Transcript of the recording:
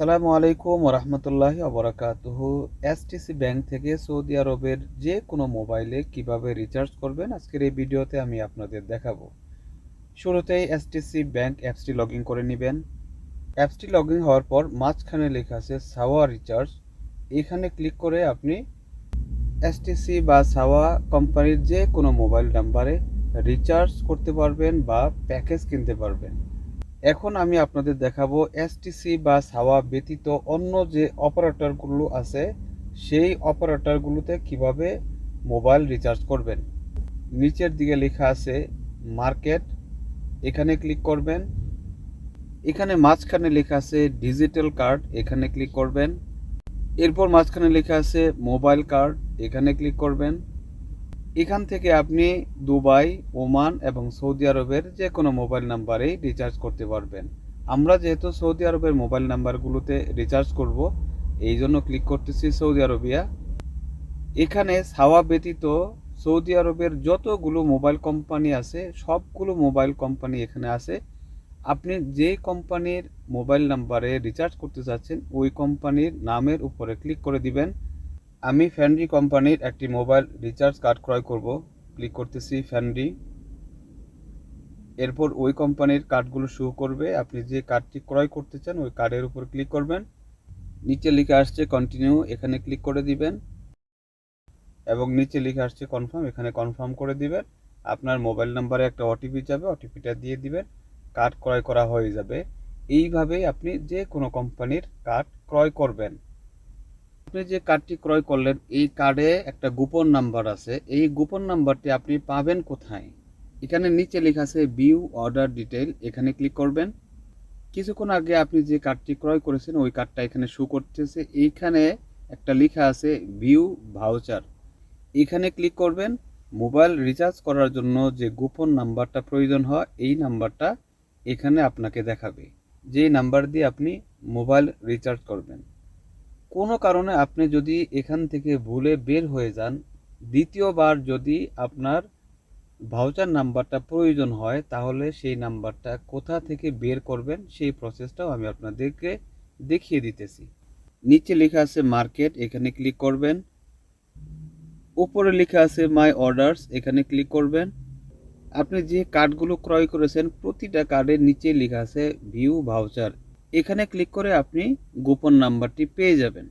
আসসালামু আলাইকুম রহমতুল্লাহ অবরাকাতুহ এসটিসি ব্যাংক থেকে সৌদি আরবের যে কোনো মোবাইলে কীভাবে রিচার্জ করবেন, আজকের এই ভিডিওতে আমি আপনাদের দেখাবো। শুরুতেই এসটিসি ব্যাংক অ্যাপসটি লগ করে নেবেন। অ্যাপসটি লগ হওয়ার পর মাঝখানে লেখা আছে সাওয়া রিচার্জ এখানে ক্লিক করে আপনি এসটিসি বা সাওয়া কোম্পানির যে কোনো মোবাইল নাম্বারে রিচার্জ করতে পারবেন বা প্যাকেজ কিনতে পারবেন। এখন আমি আপনাদের দেখাবো এসটিসি বা সাওয়া ব্যতীত অন্য যে অপারেটরগুলো আছে, সেই অপারেটরগুলোতে কীভাবে মোবাইল রিচার্জ করবেন। নিচের দিকে লেখা আছে মার্কেট, এখানে ক্লিক করবেন। এখানে মাঝখানে লেখা আছে ডিজিটাল কার্ড, এখানে ক্লিক করবেন। এরপর মাঝখানে লেখা আছে মোবাইল কার্ড, এখানে ক্লিক করবেন। এখান থেকে আপনি দুবাই, ওমান এবং সৌদি আরবের যে কোনো মোবাইল নাম্বারেই রিচার্জ করতে পারবেন। আমরা যেহেতু সৌদি আরবের মোবাইল নাম্বারগুলোতে রিচার্জ করব, এই জন্য ক্লিক করতেছি সৌদি আরবিয়া। এখানে সাওয়া ব্যতীত সৌদি আরবের যতগুলো মোবাইল কোম্পানি আছে, সবগুলো মোবাইল কোম্পানি এখানে আছে। আপনি যে কোম্পানির মোবাইল নাম্বারে রিচার্জ করতে চাচ্ছেন, ওই কোম্পানির নামের উপরে ক্লিক করে দিবেন। আমি ফ্যান্ডি কোম্পানির একটি মোবাইল রিচার্জ কার্ড ক্রয় করব। ক্লিক করতেছি ফ্যান্ডি এরপর ওই কোম্পানির কার্ডগুলো শো করবে। আপনি যে কার্ডটি ক্রয় করতে চান, ওই কার্ডের উপর ক্লিক করবেন। নিচে লিখে আসছে কন্টিনিউ এখানে ক্লিক করে দিবেন। এবং নিচে লিখে আসছে কনফার্ম এখানে কনফার্ম করে দিবেন। আপনার মোবাইল নাম্বারে একটা ওটিপি যাবে ওটিপিটা দিয়ে দিবেন। কার্ড ক্রয় করা হয়ে যাবে। এইভাবেই আপনি যে কোনো কোম্পানির কার্ড ক্রয় করবেন। আপনি যে কার্ডটি ক্রয় করলেন, এই কার্ডে একটা গোপন নাম্বার আছে। এই গোপন নাম্বারটি আপনি পাবেন কোথায়? এখানে নিচে লেখা আছে ভিউ অর্ডার ডিটেল এখানে ক্লিক করবেন। কিছুক্ষণ আগে আপনি যে কার্ডটি ক্রয় করেছেন, ওই কার্ডটা এখানে শো করতেছে। এইখানে একটা লেখা আছে ভিউ ভাউচার এখানে ক্লিক করবেন। মোবাইল রিচার্জ করার জন্য যে গোপন নাম্বারটা প্রয়োজন হয়, এই নাম্বারটা এখানে আপনাকে দেখাবে। যে নাম্বার দিয়ে আপনি মোবাইল রিচার্জ করবেন। কোনো কারণে আপনি যদি এখান থেকে ভুলে বের হয়ে যান, দ্বিতীয়বার যদি আপনার ভাউচার নাম্বারটা প্রয়োজন হয়, তাহলে সেই নাম্বারটা কোথা থেকে বের করবেন সেই প্রসেসটাও আমি আপনাদেরকে দেখিয়ে দিতেছি। নিচে লেখা আছে মার্কেট এখানে ক্লিক করবেন। উপরে লেখা আছে মাই অর্ডারস এখানে ক্লিক করবেন। আপনি যে কার্ডগুলো ক্রয় করেছেন, প্রতিটা কার্ডের নিচে লেখা আছে ভিউ ভাউচার এখানে ক্লিক করে আপনি গোপন নাম্বারটি পেয়ে যাবেন।